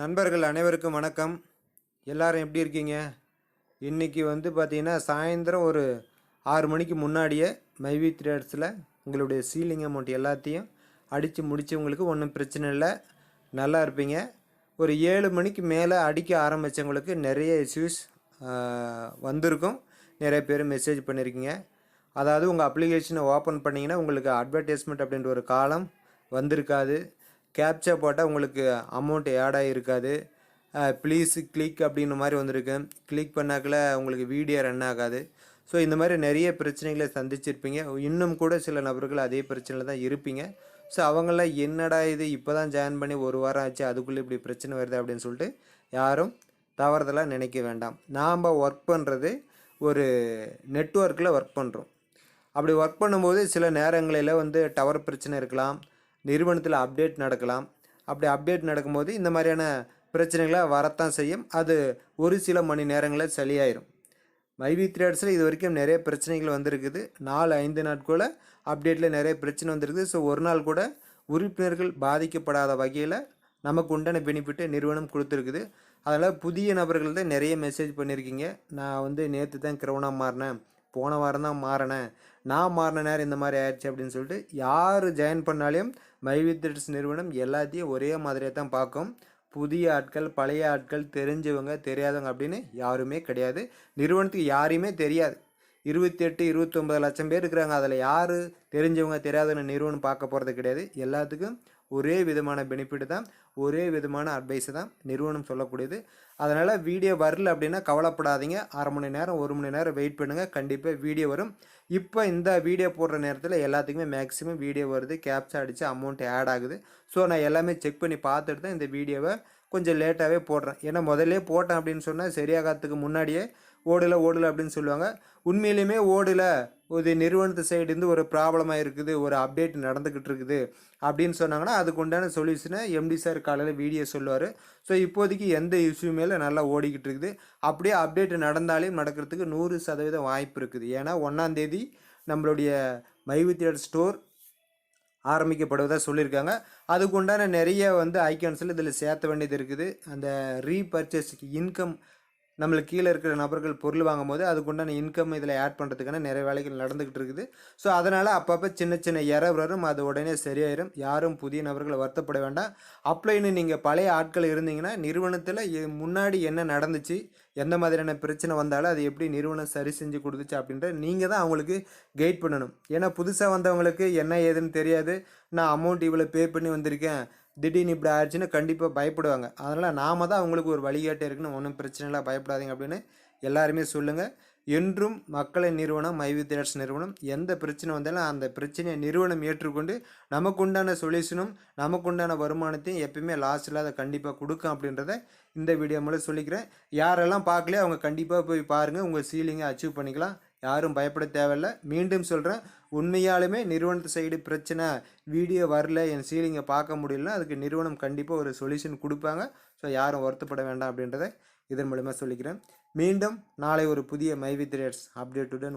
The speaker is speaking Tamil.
நண்பர்கள் அனைவருக்கும் வணக்கம். எல்லாரும் எப்படி இருக்கீங்க? இன்றைக்கி வந்து பார்த்திங்கன்னா சாயந்தரம் ஒரு ஆறு மணிக்கு முன்னாடியே மைவி த்ரேட்ஸில் உங்களுடைய சீலிங் அமௌண்ட் எல்லாத்தையும் அடித்து முடித்தவங்களுக்கு ஒன்றும் பிரச்சனை இல்லை. நல்லா இருப்பீங்க. ஒரு ஏழு மணிக்கு மேலே அடிக்க ஆரம்பித்தவங்களுக்கு நிறைய இஷ்யூஸ் வந்திருக்கும். நிறைய பேர் மெசேஜ் பண்ணியிருக்கீங்க அதாவது உங்கள் அப்ளிகேஷனை ஓப்பன் பண்ணிங்கன்னா உங்களுக்கு அட்வர்டைஸ்மெண்ட் அப்படின்ற ஒரு காலம் வந்திருக்காது. கேப்சா போட்டால் உங்களுக்கு அமௌண்ட் ஆட் ஆகிருக்காது ப்ளீஸ் கிளிக் அப்படின்ற மாதிரி வந்திருக்கு. கிளிக் பண்ணாக்கில் உங்களுக்கு வீடியோ ரன் ஆகாது. ஸோ இந்த மாதிரி நிறைய பிரச்சனைகளை சந்திச்சிருப்பீங்க. இன்னும் கூட சில நபர்கள் அதே பிரச்சனையில் தான் இருப்பீங்க. ஸோ அவங்களாம் என்னடா இது? இப்போ தான் ஜாயின் பண்ணி ஒரு வாரம் ஆச்சு அதுக்குள்ளே இப்படி பிரச்சனை வருது அப்படின்னு சொல்லிட்டு யாரும் தவறுதலாக நினைக்க வேண்டாம். நாம் ஒர்க் பண்ணுறது ஒரு நெட்ஒர்க்கில் ஒர்க் பண்ணுறோம் அப்படி ஒர்க் பண்ணும்போது சில நேரங்களில் வந்து டவர் பிரச்சனை இருக்கலாம். நிறுவனத்தில் அப்டேட் நடக்கலாம். அப்படி அப்டேட் நடக்கும்போது இந்த மாதிரியான பிரச்சனைகளை வரத்தான் செய்யும். அது ஒரு சில மணி நேரங்களில் சரியாயிரும். மைவி த்ரேட்ஸில் இது வரைக்கும் நிறைய பிரச்சனைகள் வந்திருக்குது. நாலு ஐந்து நாட்குள்ளே அப்டேட்டில் நிறைய பிரச்சனை வந்திருக்குது. ஸோ ஒரு நாள் கூட உறுப்பினர்கள் பாதிக்கப்படாத வகையில் நமக்கு உண்டான பெனிஃபிட்டை நிறுவனம் கொடுத்துருக்குது. அதனால் புதிய நபர்கள் தான் நிறைய மெசேஜ் பண்ணியிருக்கீங்க நான் வந்து நேற்று தான் கிரௌனாக மாறினேன். போன வாரம் தான் மாறினேன். நான் மாறின நேரம் இந்த மாதிரி ஆயிடுச்சு அப்படின்னு சொல்லிட்டு யார் ஜாயின் பண்ணாலையும் மைவித்ஸ் நிறுவனம் எல்லாத்தையும் ஒரே மாதிரியே தான் பார்க்கும். புதிய ஆட்கள் பழைய ஆட்கள் தெரிஞ்சவங்க தெரியாதவங்க அப்படின்னு யாருமே கிடையாது. நிறுவனத்துக்கு யாரையுமே தெரியாது. இருபத்தி எட்டு இருபத்தொம்பது லட்சம் பேர் இருக்கிறாங்க. அதில் யார் தெரிஞ்சவங்க தெரியாதவங்க நிறுவனம் பார்க்க போகிறது கிடையாது. எல்லாத்துக்கும் ஒரே விதமான பெனிஃபிட் தான் ஒரே விதமான அட்வைஸ் தான் நிறுவனம் சொல்லக்கூடியது. அதனால் வீடியோ வரல அப்படின்னா கவலைப்படாதீங்க. அரை மணி நேரம் ஒரு மணி நேரம் வெயிட் பண்ணுங்கள் கண்டிப்பாக வீடியோ வரும். இப்போ இந்த வீடியோ போடுற நேரத்தில் எல்லாத்துக்குமே மேக்ஸிமம் வீடியோ வருது. கேப்சா அடித்து அமௌண்ட் ஆட் ஆகுது. ஸோ நான் எல்லாமே செக் பண்ணி பார்த்துட்டு தான் இந்த வீடியோவை கொஞ்சம் லேட்டாகவே போடுறேன். ஏன்னா முதல்ல போட்டேன் அப்படின்னு சொன்னால் சரியாகிறதுக்கு முன்னாடியே ஓடலை ஓடலை அப்படின்னு சொல்லுவாங்க. உண்மையிலுமே ஓடலை ஒரு நிறுவனத்து சைடுலேருந்து ஒரு ப்ராப்ளமாக இருக்குது ஒரு அப்டேட் நடந்துக்கிட்டு இருக்குது அப்படின்னு சொன்னாங்கன்னா அதுக்கு உண்டான சொல்யூஷனை எம்டி சார் காலையில் வீடியோ சொல்லுவார். ஸோ இப்போதைக்கு எந்த இஷ்யூ மேலே நல்லா ஓடிக்கிட்டு இருக்குது. அப்படியே அப்டேட் நடந்தாலே நடக்கிறதுக்கு நூறு சதவீதம் வாய்ப்பு இருக்குது. ஏன்னா ஒன்றாந்தேதி நம்மளுடைய மைவித்தியர் ஸ்டோர் ஆரம்பிக்கப்படுவதாக சொல்லியிருக்காங்க. அதுக்கு உண்டான நிறைய வந்து ஐக்கான்ஸில் இதில் சேர்த்த வேண்டியது இருக்குது. அந்த ரீபர்ச்சேஸ்க்கு இன்கம் நம்மளுக்கு கீழே இருக்கிற நபர்கள் பொருள் வாங்கும்போது அதுக்குண்டான இன்கம் இதில் ஆட் பண்ணுறதுக்கான நிறைய வேலைகள் நடந்துக்கிட்டு இருக்குது. ஸோ அதனால் அப்பப்போ சின்ன சின்ன எரர் வரும் அது உடனே சரியாயிரும். யாரும் புதிய நபர்களை வருத்தப்பட வேண்டாம். அப்ளைன்னு நீங்கள் பழைய ஆட்கள் இருந்தீங்கன்னா நிறுவனத்தில் முன்னாடி என்ன நடந்துச்சு எந்த மாதிரியான பிரச்சனை வந்தாலும் அது எப்படி நிறுவனம் சரி செஞ்சு கொடுத்துச்சு அப்படின்ற நீங்கள் தான் அவங்களுக்கு கைட் பண்ணணும். ஏன்னா புதுசாக வந்தவங்களுக்கு என்ன ஏதுன்னு தெரியாது. நான் அமௌண்ட் இவ்வளோ பே பண்ணி வந்திருக்கேன். திடீர்னு இப்படி ஆயிடுச்சுன்னா கண்டிப்பாக பயப்படுவாங்க. அதனால் நாம தான் அவங்களுக்கு ஒரு வழிகாட்டு இருக்குன்னு ஒன்றும் பிரச்சனை இல்லை பயப்படாதீங்க அப்படின்னு எல்லாருமே சொல்லுங்கள் என்றும் மக்களின் நிறுவனம் மைவி தேர்ஸ் நிறுவனம் எந்த பிரச்சனை வந்தாலும் அந்த பிரச்சனையை நிறுவனம் ஏற்றுக்கொண்டு நமக்குண்டான சொல்யூஷனும் நமக்குண்டான வருமானத்தையும் எப்பயுமே லாஸ் இல்லாத கண்டிப்பாக கொடுக்கும் அப்படின்றத இந்த வீடியோ மூலம் சொல்லிக்கிறேன். யாரெல்லாம் பார்க்கலையோ அவங்க கண்டிப்பாக போய் பாருங்கள் உங்கள் சீலிங்கை அச்சீவ் பண்ணிக்கலாம். யாரும் பயப்பட தேவையில்ல. மீண்டும் சொல்கிறேன் உண்மையாலுமே நிறுவனத்து சைடு பிரச்சனை. வீடியோ வரல என் சீலிங்கை பார்க்க முடியலன்னா அதுக்கு நிறுவனம் கண்டிப்பாக ஒரு சொல்யூஷன் கொடுப்பாங்க. ஸோ யாரும் வருத்தப்பட வேண்டாம் அப்படின்றத இதன் மூலமாக சொல்லிக்கிறேன். மீண்டும் நாளை ஒரு புதிய மைவி த்ரேட்ஸ் அப்டேட்டுடன்